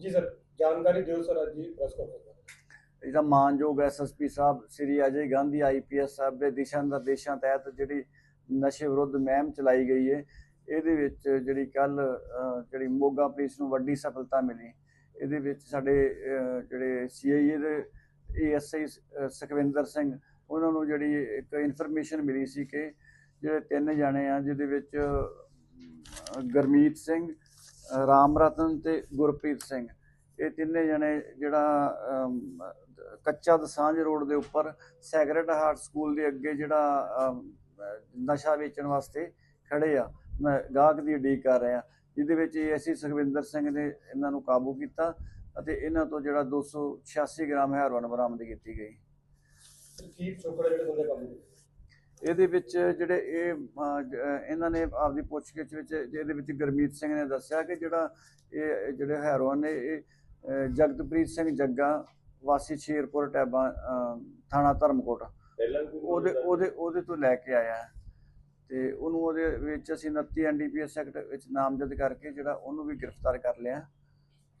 ਜੀ ਸਰ ਜਾਣਕਾਰੀ ਦਿਓ ਸਰ ਅੱਜ ਦੀ ਪ੍ਰੈਸ ਕਾਨਫਰੰਸ ਜਿਹੜਾ ਮਾਨਯੋਗ ਐਸਐਸਪੀ ਸਾਹਿਬ ਸ੍ਰੀ ਅਜੇ ਗਾਂਧੀ ਆਈਪੀਐਸ ਸਾਹਿਬ ਦੇ ਦਿਸ਼ਾ ਨਿਰਦੇਸ਼ਾਂ ਤਹਿਤ ਜਿਹੜੀ ਨਸ਼ੇ ਵਿਰੁੱਧ ਮਹਿਮ ਚਲਾਈ ਗਈ ਹੈ ਇਹਦੇ ਵਿੱਚ ਜਿਹੜੀ ਕੱਲ ਜਿਹੜੀ ਮੋਗਾ ਪੁਲਿਸ ਨੂੰ ਵੱਡੀ ਸਫਲਤਾ ਮਿਲੀ। ਇਹਦੇ ਵਿੱਚ ਸਾਡੇ ਅਹ, ਜਿਹੜੇ ਸੀਆਈਏ ਦੇ ਏਐਸਆਈ ਸੁਖਵਿੰਦਰ ਸਿੰਘ ਉਹਨਾਂ ਨੂੰ ਜਿਹੜੀ ਇੱਕ ਇਨਫੋਰਮੇਸ਼ਨ ਮਿਲੀ ਸੀ ਕਿ ਜਿਹੜੇ ਤਿੰਨ ਜਾਣੇ ਆ ਜਿਹਦੇ ਵਿੱਚ ਅਹ, ਗੁਰਮੀਤ ਸਿੰਘ ਰਾਮ ਰਤਨ ਤੇ ਗੁਰਪ੍ਰੀਤ ਸਿੰਘ। ਇਹ ਤਿੰਨੇ ਜਣੇ ਜਿਹੜਾ ਕੱਚਾ ਦਸਾਂਝ ਰੋਡ ਦੇ ਉੱਪਰ ਸੈਗਰਟ ਹਾਰਟ ਸਕੂਲ ਦੇ ਅੱਗੇ ਜਿਹੜਾ ਨਸ਼ਾ ਵੇਚਣ ਵਾਸਤੇ ਖੜੇ ਆ। ਮੈਂ ਗਾਹਕ ਦੀ ਉਡੀਕ ਕਰ ਰਿਹਾ। ਜਿਹਦੇ ਵਿੱਚ ਐਸੀ ਸੁਖਵਿੰਦਰ ਸਿੰਘ ਨੇ ਇਹਨਾਂ ਨੂੰ ਕਾਬੂ ਕੀਤਾ ਅਤੇ ਇਹਨਾਂ ਤੋਂ ਜਿਹੜਾ 286 ਗ੍ਰਾਮ ਹੈਰੋਇਨ ਬਰਾਮਦ ਕੀਤੀ ਗਈ। ਕੀ ਚੋਕੜਾ ਜਿਹੜੇ ਬੰਦੇ ਕੰਮ ਇਹਦੇ ਵਿੱਚ ਜਿਹੜੇ ਇਹ ਇਹਨਾਂ ਨੇ ਆਪਦੀ ਪੁੱਛਗਿੱਛ ਵਿੱਚ ਜਿਹਦੇ ਵਿੱਚ ਗੁਰਮੀਤ ਸਿੰਘ ਨੇ ਦੱਸਿਆ ਕਿ ਜਿਹੜਾ ਇਹ ਜਿਹੜੇ ਹੈਰੋਇਨ ਨੇ ਇਹ ਜਗਤਪ੍ਰੀਤ ਸਿੰਘ ਜੱਗਾ ਵਾਸੀ ਸ਼ੇਰਪੁਰ ਟੈਬਾ ਥਾਣਾ ਧਰਮਕੋਟ। ਉਹਦੇ ਉਹਦੇ ਉਹਦੇ ਤੋਂ ਲੈ ਕੇ ਆਇਆ। ਤੇ ਉਹਨੂੰ ਉਹਦੇ ਵਿੱਚ ਅਸੀਂ 29 ਐਨਡੀਪੀਐਸ ਐਕਟ ਵਿੱਚ ਨਾਮਜ਼ਦ ਕਰਕੇ ਜਿਹੜਾ ਉਹਨੂੰ ਵੀ ਗ੍ਰਿਫਤਾਰ ਕਰ ਲਿਆ।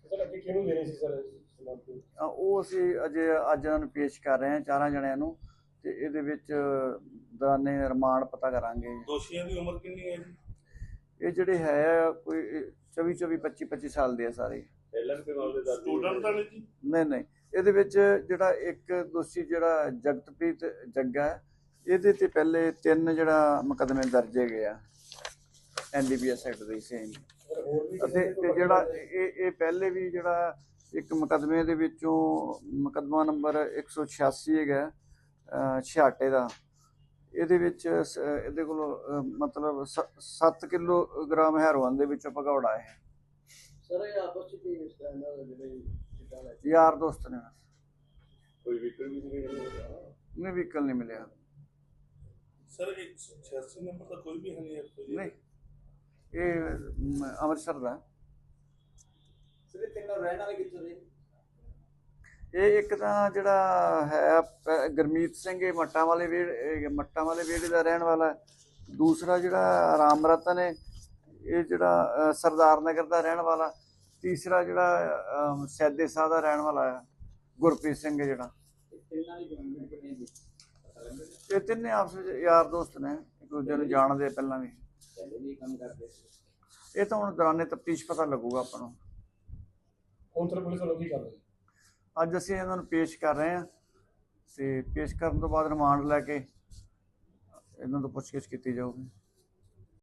ਸਰ ਅੱਗੇ ਕਿਹਨੂੰ ਦੇਣੀ ਸੀ ਸਰ ਸਮਾਨ ਤੋਂ ਅਹ, ਉਹ ਅਸੀਂ ਅਜੇ ਅੱਜ ਇਹਨਾਂ ਨੂੰ ਪੇਸ਼ ਕਰ ਰਹੇ ਹਾਂ ਚਾਰਾਂ ਜਣਿਆਂ ਨੂੰ। ਤੇ ਇਹਦੇ ਵਿੱਚ ਦੌਰਾਨੇ ਰਿਮਾਂਡ ਪਤਾ ਕਰਾਂਗੇ। ਦੋਸ਼ੀਆਂ ਦੀ ਉਮਰ ਕਿੰਨੀ ਹੈ ਜੀ? ਇਹ ਜਿਹੜੇ ਹੈ ਕੋਈ 24 24 25 25 ਸਾਲ ਦੇ ਆ ਸਾਰੇ। ਸਟੂਡੈਂਟ ਤਾਂ ਨਹੀਂ ਜੀ? ਨਹੀਂ ਨਹੀਂ। ਇਹਦੇ ਵਿੱਚ ਜਿਹੜਾ ਇੱਕ ਦੋਸ਼ੀ ਜਿਹੜਾ ਜਗਤਪ੍ਰੀਤ ਜੱਗਾ ਇਹਦੇ ਤੇ ਪਹਿਲੇ ਤਿੰਨ ਜਿਹੜਾ ਮੁਕਦਮੇ ਦਰਜ ਹੈਗੇ ਆ। ਐਨਡੀਪੀਐਸ ਐਕਟ ਦੇ ਸੇਮ। ਅਤੇ ਤੇ ਜਿਹੜਾ ਇਹ ਇਹ ਪਹਿਲੇ ਵੀ ਜਿਹੜਾ ਇੱਕ ਮੁਕਦਮੇ ਦੇ ਵਿੱਚੋਂ ਮੁਕਦਮਾ ਨੰਬਰ 186 ਹੈਗਾ ਛਿਆਟੇ ਦਾ। ਇਹਦੇ ਵਿੱਚ ਸ- ਇਹਦੇ ਕੋਲ ਅਹ, ਮਤਲਬ 7 ਕਿਲੋਗ੍ਰਾਮ ਹੈਰੋਇਨ ਦੇ ਵਿੱਚੋਂ ਭਗੌੜਾ ਹੈ। ਸਰ ਇਹ ਆਪਸ ਵਿੱਚ ਹੀ ਰਿਸ਼ਤਾ ਇਹਨਾਂ ਦਾ ਜਿਹੜੇ ਚਿੱਟਾ ਲੈ ਯਾਰ ਦੋਸਤ ਨੇ। ਕੋਈ ਵਿਕਰ ਵੀ ਨਹੀਂ ਹੈ ਨਹੀਂ ਵਹੀਕਲ ਨਹੀਂ ਮਿਲਿਆ। ਸਰ 186 ਨੰਬਰ ਦਾ ਕੋਈ ਵੀ ਹੈ ਨਹੀਂ ਹੈ ਨਹੀਂ ਇਹ ਮ, ਅੰਮ੍ਰਿਤਸਰ ਦਾ ਸਰ ਇਹ ਤਿੰਨੋਂ ਰਹਿਣ ਵਾਲੇ ਕਿੱਥੋਂ ਦੇ? ਇਹ ਇੱਕ ਤਾਂ ਜਿਹੜਾ ਹੈ ਪ- ਗੁਰਮੀਤ ਸਿੰਘ ਇਹ ਮੱਟਾਂ ਵਾਲੇ ਵੇੜ ਮੱਟਾਂ ਵਾਲੇ ਵੇੜੇ ਦਾ ਰਹਿਣ ਵਾਲਾ ਦੂਸਰਾ ਜਿਹੜਾ ਰਾਮ ਰਤਨ ਹੈ, ਇਹ ਜਿਹੜਾ ਸਰਦਾਰ ਨਗਰ ਦਾ ਰਹਿਣ ਵਾਲਾ ਤੀਸਰਾ ਜਿਹੜਾ ਸੈਦੇ ਸਾਹ ਦਾ ਰਹਿਣ ਵਾਲਾ ਹੈ, ਗੁਰਪ੍ਰੀਤ ਸਿੰਘ ਜਿਹੜਾ। ਇਹ ਤਿੰਨੇ ਆਪਸ ਵਿੱਚ ਯਾਰ ਦੋਸਤ ਨੇ, ਇੱਕ ਦੂਜੇ ਨੂੰ ਜਾਣਦੇ ਪਹਿਲਾਂ ਵੀ। ਇਹ ਤਾਂ ਹੁਣ ਦੌਰਾਨੇ ਤਫਤੀਸ਼ ਪਤਾ ਲੱਗੂਗਾ ਆਪਾਂ ਨੂੰ। ਹੁਣ ਪੁਲਿਸ ਵੱਲੋਂ ਕੀ ਕਰ ਰਹੀ? ਅੱਜ ਅਸੀਂ ਇਹਨਾਂ ਨੂੰ ਪੇਸ਼ ਕਰ ਰਹੇ ਹਾਂ ਤੇ ਪੇਸ਼ ਕਰਨ ਤੋਂ ਬਾਅਦ ਰਿਮਾਂਡ ਲੈ ਕੇ ਇਹਨਾਂ ਤੋਂ ਪੁੱਛਗਿੱਛ ਕੀਤੀ ਜਾਊਗੀ।